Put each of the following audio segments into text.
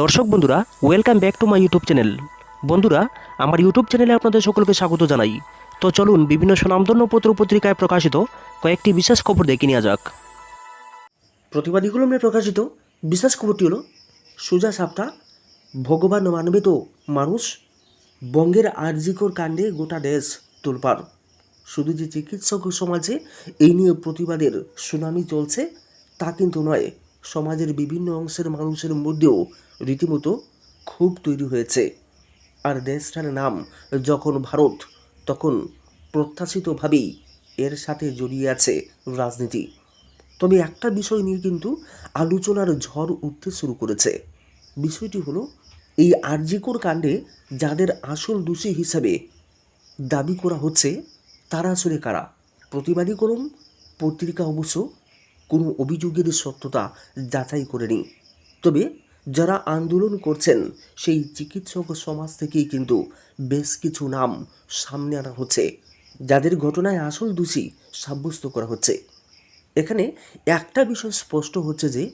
দর্শক বন্ধুরা welcome back to my YouTube channel বন্ধুরা, আমার ইউটিউব চ্যানেলে আপনাদের সকলকে স্বাগত জানাই। তো চলুন বিভিন্ন সুনামধন্য পত্র পত্রিকায় প্রকাশিত কয়েকটি বিশেষ খবর দেখে নেওয়া যাক। প্রতিবাদী কলমে প্রকাশিত বিশেষ খবরটি হলো, সুজা সাপ্তা ভগবান মানবে তো মানুষ বঙ্গের আরজিকর কাণ্ডে গোটা দেশ তোলপাড়। শুধু যে চিকিৎসক সমাজে এই নিয়ে প্রতিবাদের সুনামি চলছে, তা কিন্তু নয়। সমাজের বিভিন্ন অংশের মানুষের মধ্যেও রীতিমতো ক্ষোভ তৈরি হয়েছে। আর দেশটার নাম যখন ভারত, তখন প্রত্যাশিতভাবেই এর সাথে জড়িয়ে আছে রাজনীতি। তবে একটা বিষয় নিয়ে কিন্তু আলোচনার ঝড় উঠতে শুরু করেছে। বিষয়টি হলো, এই আরজিকর কাণ্ডে যাদের আসল দোষী হিসাবে দাবি করা হচ্ছে, তারা আসলে কারা? প্রতিবাদী করুন, পত্রিকা অবশ্য কোনো অভিযোগের সত্যতা যাচাই করেনি। তবে যারা আন্দোলন করছেন, সেই চিকিৎসক সমাজ থেকেই কিন্তু বেশ কিছু নাম সামনে আনা হচ্ছে। যাদের ঘটনায় আসল দোষী সাব্যস্ত করা হচ্ছে। এখানে একটা বিষয় স্পষ্ট হচ্ছে যে,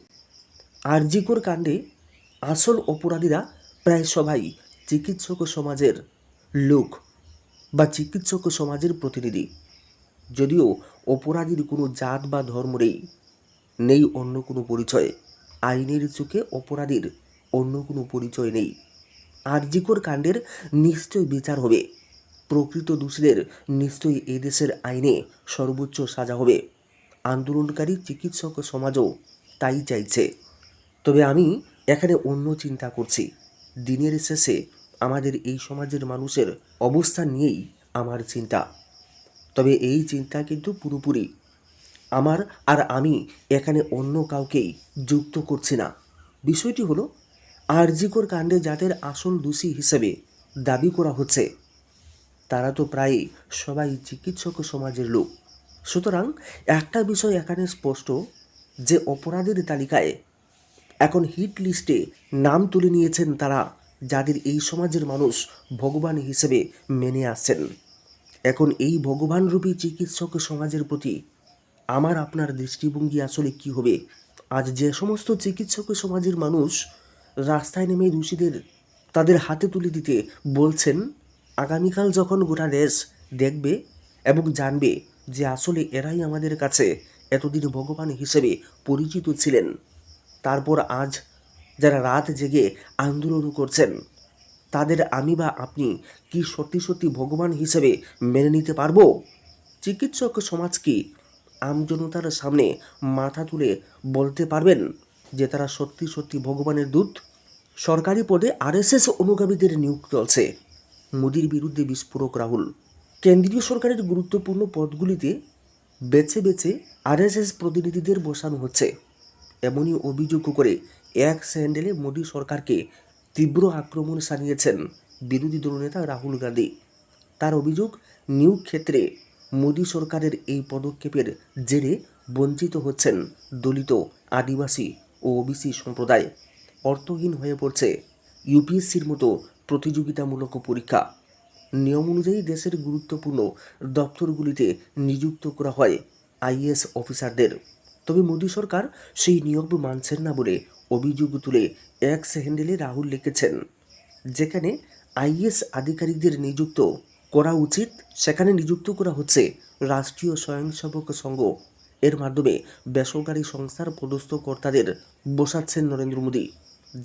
আরজিকর কাণ্ডে আসল অপরাধীরা প্রায় সবাই চিকিৎসক সমাজের লোক বা চিকিৎসক সমাজের প্রতিনিধি। যদিও অপরাধীর কোনো জাত বা ধর্ম নেই। নেই অন্য কোনো পরিচয়। আইনের চোখে অপরাধীর অন্য কোনো পরিচয় নেই। আরজিকর কাণ্ডের নিশ্চয় বিচার হবে। প্রকৃত দোষীদের নিশ্চয়ই এই দেশের আইনে সর্বোচ্চ সাজা হবে। আন্দোলনকারী চিকিৎসক সমাজও তাই চাইছে। তবে আমি এখানে অন্য চিন্তা করছি। দিনের শেষে আমাদের এই সমাজের মানুষের অবস্থা নিয়েই আমার চিন্তা। তবে এই চিন্তা কিন্তু পুরোপুরি আমার আর আমি এখানে অন্য কাউকেই যুক্ত করছি না। বিষয়টি হলো, আরজিকর কাণ্ডে যাদের আসল দোষী হিসেবে দাবি করা হচ্ছে। তারা তো প্রায় সবাই চিকিৎসক সমাজের লোক। সুতরাং একটা বিষয় এখানে স্পষ্ট, যে অপরাধের তালিকায় এখন হিট লিস্টে নাম তুলে নিয়েছেন তারা, যাদের এই সমাজের মানুষ ভগবান হিসেবে মেনে আসছেন। এখন এই ভগবানরূপী চিকিৎসক সমাজের প্রতি আমার আপনার দৃষ্টিভঙ্গি আসলে কি হবে? আজ যে সমস্ত চিকিৎসক সমাজের মানুষ রাস্তায় নেমে দোষীদের তাদের হাতে তুলে দিতে বলছেন, আগামীকাল যখন গোটা দেশ দেখবে এবং জানবে যে আসলে এরাই আমাদের কাছে এতদিন ভগবান হিসেবে পরিচিত ছিলেন, তারপর আজ যারা রাত জেগে আন্দোলন করছেন, তাদের আমি বা আপনি কি সত্যি সত্যি ভগবান হিসেবে মেনে নিতে পারব? চিকিৎসক সমাজ কি আমজনতার সামনে মাথা তুলে বলতে পারবেন যে তারা সত্যি সত্যি ভগবানের দূত। সরকারি পদে আরএসএস অনুগামীদের নিয়োগ চলছে। মোদির বিরুদ্ধে বিস্ফোরক রাহুল। কেন্দ্রীয় সরকারের গুরুত্বপূর্ণ পদগুলিতে বেছে বেছে আরএসএস প্রতিনিধিদের বসানো হচ্ছে। এমনই অভিযোগ করে এক স্যান্ডেলে মোদী সরকারকে তীব্র আক্রমণ সানিয়েছেন বিরোধী দলনেতা রাহুল গান্ধী। তার অভিযোগ, নিয়োগ ক্ষেত্রে মোদী সরকারের এই পদক্ষেপের জেরে বঞ্চিত হচ্ছেন দলিত, আদিবাসী ও ওবিসি সম্প্রদায়। অর্থহীন হয়ে পড়ছে ইউপিএসসির মতো প্রতিযোগিতামূলক পরীক্ষা। নিয়ম অনুযায়ী দেশের গুরুত্বপূর্ণ দপ্তরগুলিতে নিযুক্ত করা হয় আইএস অফিসারদের। তবে মোদী সরকার সেই নিয়ম মানছেন না বলে অভিযোগ তুলে এক্স হ্যান্ডেলে রাহুল লিখেছেন, যেখানে আইএস আধিকারিকদের নিযুক্ত করা উচিত, সেখানে নিযুক্ত করা হচ্ছে রাষ্ট্রীয় স্বয়ংসেবক সংঘ। এর মাধ্যমে বেসরকারি সংস্থার পদস্থ কর্তাদের বসাচ্ছেন নরেন্দ্র মোদী,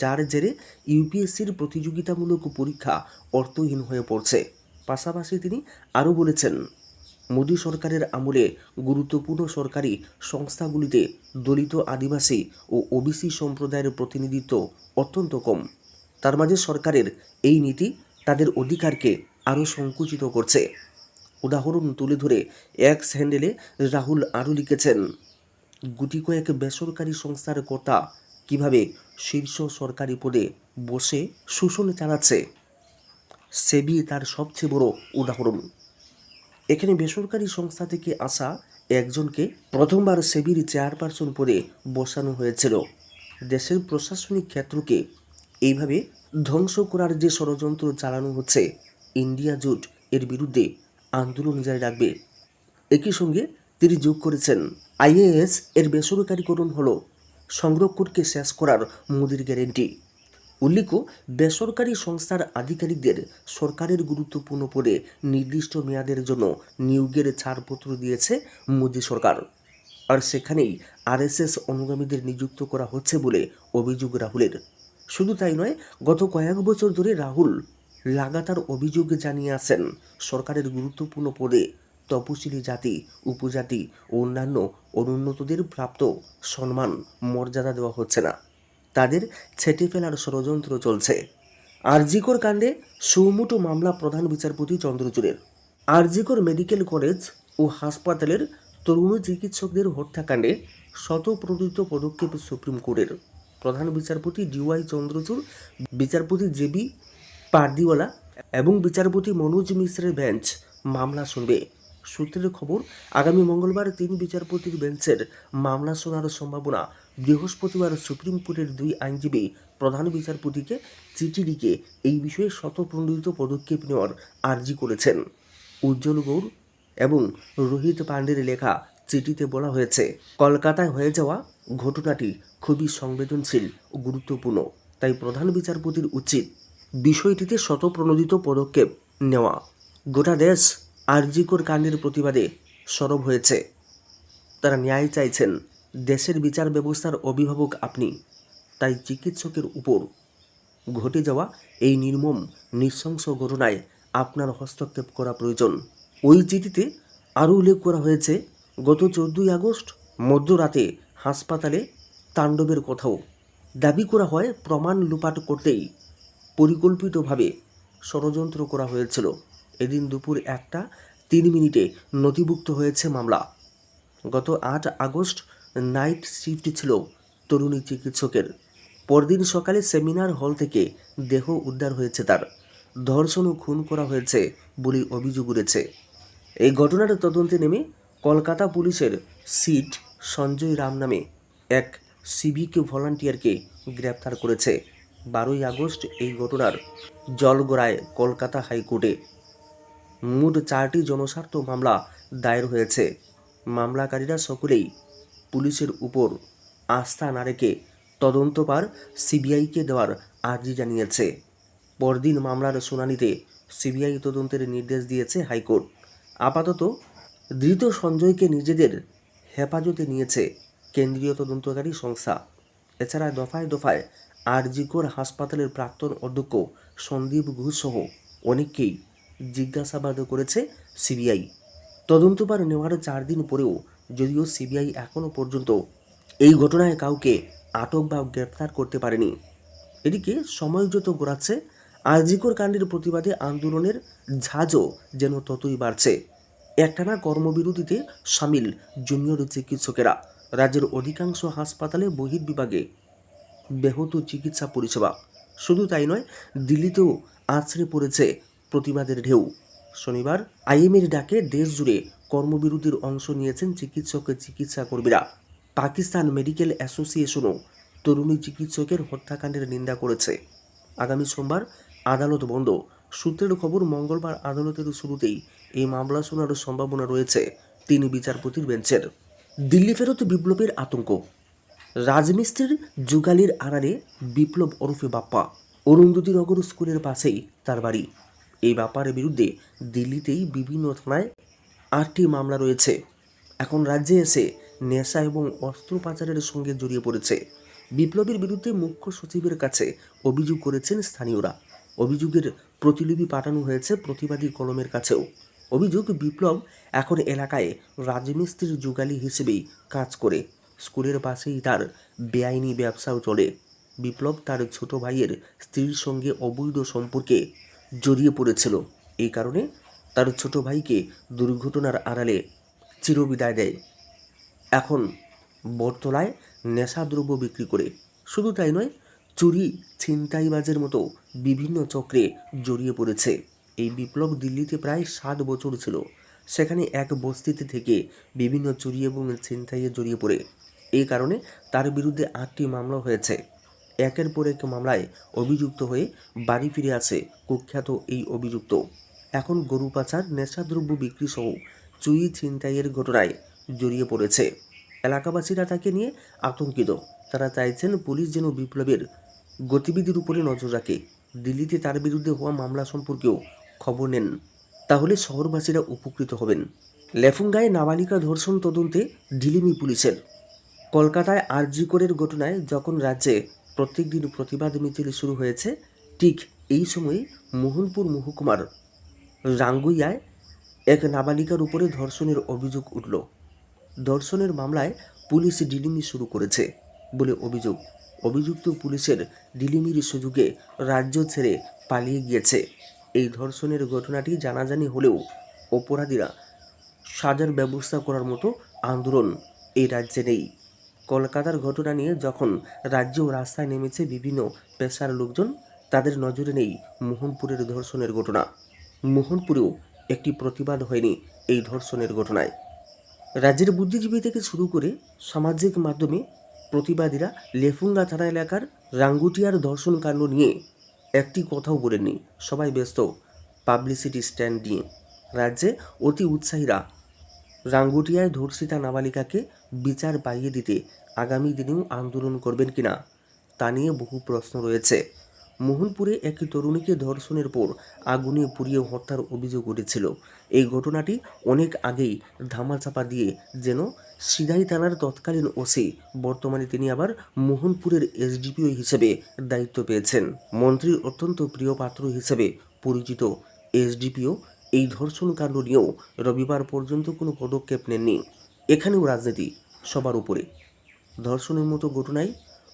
যার জেরে ইউপিএসসির প্রতিযোগিতামূলক পরীক্ষা অর্থহীন হয়ে পড়ছে। পাশাপাশি তিনি আরও বলেছেন, মোদী সরকারের আমলে গুরুত্বপূর্ণ সরকারি সংস্থাগুলিতে দলিত আদিবাসী ও ওবিসি সম্প্রদায়ের প্রতিনিধিত্ব অত্যন্ত কম। তার মাঝে সরকারের এই নীতি তাদের অধিকারকে আরও সংকুচিত করছে। উদাহরণ তুলে ধরে এক্স হ্যান্ডেলে রাহুল আরও লিখেছেন, গুটি কয়েক বেসরকারি সংস্থার কর্তা কীভাবে শীর্ষ সরকারি পদে বসে শোষণ চালাচ্ছে? সেবি তার সবচেয়ে বড় উদাহরণ। এখানে বেসরকারি সংস্থা থেকে আসা একজনকে প্রথমবার সেবির চেয়ারপারসন পদে বসানো হয়েছিল। দেশের প্রশাসনিক ক্ষেত্রকে এইভাবে ধ্বংস করার যে ষড়যন্ত্র চালানো হচ্ছে ইন্ডিয়া জোট এর বিরুদ্ধে আন্দোলন জারি রাখবে। একই সঙ্গে তিনি যোগ করেছেন। আইএএস এর বেসরকারীকরণ হল সংরক্ষণকে শেষ করার মোদির গ্যারেন্টি। উল্লেখ্য, বেসরকারি সংস্থার আধিকারিকদের সরকারের গুরুত্বপূর্ণ পদে নির্দিষ্ট মেয়াদের জন্য নিয়োগের ছাড়পত্র দিয়েছে মোদী সরকার। আর সেখানেই আরএসএস অনুগামীদের নিযুক্ত করা হচ্ছে বলে অভিযোগ রাহুলের। শুধু তাই নয়, গত কয়েক বছর ধরে রাহুল লাগাতার অভিযোগ জানিয়ে আসেন, সরকারের গুরুত্বপূর্ণ পদে তপশিলি জাতি, উপজাতি ও অন্যান্য অনুন্নতদের প্রাপ্ত সম্মান, মর্যাদা দেওয়া হচ্ছে না। তাদের ছেটে ফেলার ষড়যন্ত্র চলছে। আরজিকর কাণ্ডে সৌমুটো মামলা প্রধান বিচারপতি চন্দ্রচূড়ের। আরজিকর মেডিকেল কলেজ ও হাসপাতালের তরুণ চিকিৎসকদের হত্যাকাণ্ডে শতপ্রণোদিত পদক্ষেপ সুপ্রিম কোর্টের। প্রধান বিচারপতি ডিওয়াই চন্দ্রচূড়, বিচারপতি জেবি পারদিওয়ালা এবং বিচারপতি মনোজ মিশ্রের বেঞ্চ মামলা শুনবে। সূত্রের খবর, আগামী মঙ্গলবার তিন বিচারপতির বেঞ্চের মামলা শোনার সম্ভাবনা। বৃহস্পতিবার সুপ্রিম কোর্টের দুই আইনজীবী প্রধান বিচারপতিকে চিঠি লিখে এই বিষয়ে শতপ্রণোদিত পদক্ষেপ নেওয়ার আর্জি করেছেন। উজ্জ্বল গৌড় এবং রোহিত পাণ্ডের লেখা চিঠিতে বলা হয়েছে, কলকাতায় হয়ে যাওয়া ঘটনাটি খুবই সংবেদনশীল ও গুরুত্বপূর্ণ, তাই প্রধান বিচারপতির উচিত বিষয়টিতে শতপ্রণোদিত পদক্ষেপ নেওয়া। গোটা দেশ আরজিকর কাণ্ডের প্রতিবাদে সরব হয়েছে। তারা ন্যায় চাইছেন, দেশের বিচার ব্যবস্থার অভিভাবক আপনি, তাই চিকিৎসকের উপর ঘটে যাওয়া এই নির্মম, নৃশংস ঘটনায় আপনার হস্তক্ষেপ করা প্রয়োজন। ওই চিঠিতে আরও উল্লেখ করা হয়েছে, গত চোদ্দোই আগস্ট মধ্যরাতে হাসপাতালে তাণ্ডবের কথাও। দাবি করা হয়, প্রমাণ লুপাট করতেই পরিকল্পিতভাবে ষড়যন্ত্র করা হয়েছিল। এদিন দুপুর একটা তিন মিনিটে নথিভুক্ত হয়েছে মামলা। গত আট আগস্ট নাইট শিফট ছিল তরুণী চিকিৎসকের। পরদিন সকালে সেমিনার হল থেকে দেহ উদ্ধার হয়েছে তার। ধর্ষণ খুন করা হয়েছে বলে অভিযোগ উঠেছে। এই ঘটনার তদন্তে নেমে কলকাতা পুলিশের সিট সঞ্জয় রাম নামে এক সিভিক ভলান্টিয়ারকে গ্রেপ্তার করেছে। বারোই আগস্ট এই ঘটনার জলগড়ায় কলকাতা হাইকোর্টে। মোট চারটি জনস্বার্থ মামলা দায়ের হয়েছে। মামলাকারীরা সকলেই পুলিশের উপর আস্থা না রেখে তদন্তপার সিবিআইকে দেওয়ার আর্জি জানিয়েছে। পরদিন মামলার শুনানিতে সিবিআই তদন্তের নির্দেশ দিয়েছে হাইকোর্ট। আপাতত ধৃত সঞ্জয়কে নিজেদের হেফাজতে নিয়েছে কেন্দ্রীয় তদন্তকারী সংস্থা। এছাড়া দফায় দফায় আরজিকর হাসপাতালের প্রাক্তন অধ্যক্ষ সন্দীপ ঘোষ সহ অনেককেই জিজ্ঞাসাবাদ করেছে সিবিআই। তদন্তভার নেওয়ার চার দিন পরেও যদিও সিবিআই এখনও পর্যন্ত এই ঘটনায় কাউকে আটক বা গ্রেপ্তার করতে পারেনি। এদিকে সময় যত গড়াচ্ছে, আরজিকর কাণ্ডের প্রতিবাদে আন্দোলনের ঝাঁজও যেন ততই বাড়ছে। একটানা কর্মবিরতিতে সামিল জুনিয়র চিকিৎসকেরা। রাজ্যের অধিকাংশ হাসপাতালে বহির্বিভাগে ব্যাহত চিকিৎসা পরিষেবা। শুধু তাই নয়, দিল্লিতেও আছড়ে পড়েছে প্রতিবাদের ঢেউ। শনিবার আইএমের ডাকে দেশ জুড়ে কর্মবিরতির অংশ নিয়েছেন চিকিৎসক চিকিৎসা কর্মীরা পাকিস্তান মেডিকেল অ্যাসোসিয়েশনও তরুণী চিকিৎসকের হত্যাকাণ্ডের নিন্দা করেছে। আগামী সোমবার আদালত বন্ধ। সূত্রের খবর, মঙ্গলবার আদালতের শুরুতেই এই মামলা শোনার সম্ভাবনা রয়েছে তিন বিচারপতির বেঞ্চের। দিল্লি ফেরত বিপ্লবের আতঙ্ক। রাজমিস্ত্রির যুগালির আড়ালে বিপ্লব ওরফে বাপ্পা। অরুন্ধতিনগর স্কুলের পাশেই তার বাড়ি। এই ব্যাপারের বিরুদ্ধে দিল্লিতেই বিভিন্ন থানায় আটটি মামলা রয়েছে। এখন রাজ্যে এসে নেশা এবং অস্ত্র পাচারের সঙ্গে জড়িয়ে পড়েছে। বিপ্লবের বিরুদ্ধে মুখ্য সচিবের কাছে অভিযোগ করেছেন স্থানীয়রা। অভিযোগের প্রতিলিপি পাঠানো হয়েছে প্রতিবাদী কলমের কাছেও। অভিযোগ, বিপ্লব এখন এলাকায় রাজমিস্ত্রির যুগালি হিসেবেই কাজ করে। স্কুলের পাশেই তার বেআইনি ব্যবসাও চলে। বিপ্লব তার ছোট ভাইয়ের স্ত্রীর সঙ্গে অবৈধ সম্পর্কে জড়িয়ে পড়েছিল। এই কারণে তার ছোট ভাইকে দুর্ঘটনার আড়ালে চিরবিদায় দেয়। এখন বটতলায় নেশাদ্রব্য বিক্রি করে। শুধু তাই নয়, চুরি, ছিনতাইবাজের মতো বিভিন্ন চক্রে জড়িয়ে পড়েছে। এই বিপ্লব দিল্লিতে প্রায় সাত বছর ছিল। সেখানে এক বস্তিতে থেকে বিভিন্ন চুরি এবং ছিনতাইয়ে জড়িয়ে পড়ে। এই কারণে তার বিরুদ্ধে আটটি মামলা হয়েছে। একের পর এক মামলায় অভিযুক্ত হয়ে বাড়ি ফিরে আসে কুখ্যাত এই অভিযুক্ত। এখন গরু পাচার, নেশাদ্রব্য বিক্রি সহ চুরি ছিনতাইয়ের ঘটনায় জড়িয়ে পড়েছে। এলাকাবাসীরা তাকে নিয়ে আতঙ্কিত। তারা চাইছেন পুলিশ যেন বিপ্লবের গতিবিধির উপরে নজর রাখে। দিল্লিতে তার বিরুদ্ধে হওয়া মামলা সম্পর্কেও খবর নেন। তাহলে শহরবাসীরা উপকৃত হবেন। লেফুঙ্গায় নাবালিকা ধর্ষণ তদন্তে ঢিলিমি পুলিশের। কলকাতায় আরজিকরের ঘটনায় যখন রাজ্যে প্রত্যেক দিন প্রতিবাদ মিছিল শুরু হয়েছে, ঠিক এই সময়ে মোহনপুর মহকুমার রাঙ্গুইয়ায় এক নাবালিকার উপরে ধর্ষণের অভিযোগ উঠল। ধর্ষণের মামলায় পুলিশ ডিলিমি শুরু করেছে বলে অভিযোগ। অভিযুক্ত পুলিশের ডিলিমির সুযোগে রাজ্য ছেড়ে পালিয়ে গিয়েছে। এই ধর্ষণের ঘটনাটি জানাজানি হলেও অপরাধীরা সাজার ব্যবস্থা করার মতো আন্দোলন এই রাজ্যে নেই। কলকাতার ঘটনা নিয়ে যখন রাজ্য রাস্তায় নেমেছে বিভিন্ন পেশার লোকজন, তাদের নজরে নেই মোহনপুরের ধর্ষণের ঘটনা। মোহনপুরেও একটি প্রতিবাদ হয়নি এই ধর্ষণের ঘটনায়। রাজ্যের বুদ্ধিজীবী থেকে শুরু করে সামাজিক মাধ্যমে প্রতিবাদীরা লেফুঙ্গা থানা এলাকার রাঙ্গুটিয়ার ধর্ষণ কাণ্ড নিয়ে একটি কথাও বলেননি। সবাই ব্যস্ত, পাবলিসিটি স্ট্যান্ড নিয়ে। রাজ্যে অতি উৎসাহীরা রাঙ্গুটিয়ায় ধর্ষিতা নাবালিকাকে বিচার পাইয়ে দিতে আগামী দিনেও আন্দোলন করবেন কিনা, তা নিয়ে বহু প্রশ্ন রয়েছে। মোহনপুরে এক তরুণীকে ধর্ষণের পর আগুনে পুড়িয়ে হত্যার অভিযোগ উঠেছিল। এই ঘটনাটি অনেক আগেই ধামাচাপা দিয়ে যেন সিধাই থানার তৎকালীন ওসি, বর্তমানে তিনি আবার মোহনপুরের এসডিপিও হিসেবে দায়িত্ব পেয়েছেন। মন্ত্রীর অত্যন্ত প্রিয় পাত্র হিসেবে পরিচিত এসডিপিও এই ধর্ষণ কাণ্ড নিয়েও রবিবার পর্যন্ত কোনো পদক্ষেপ নেননি এখানেও রাজনীতি সবার উপরে। ধর্ষণের মতো ঘটনায়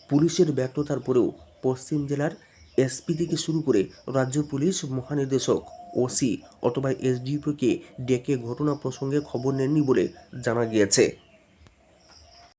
পুলিশের ব্যর্থতার পরেও পশ্চিম জেলার এসপি থেকে শুরু করে রাজ্য পুলিশ মহানির্দেশক, ওসি অথবা এসডিপিকে ডেকে ঘটনা প্রসঙ্গে খবর নেননি বলে জানা গিয়েছে।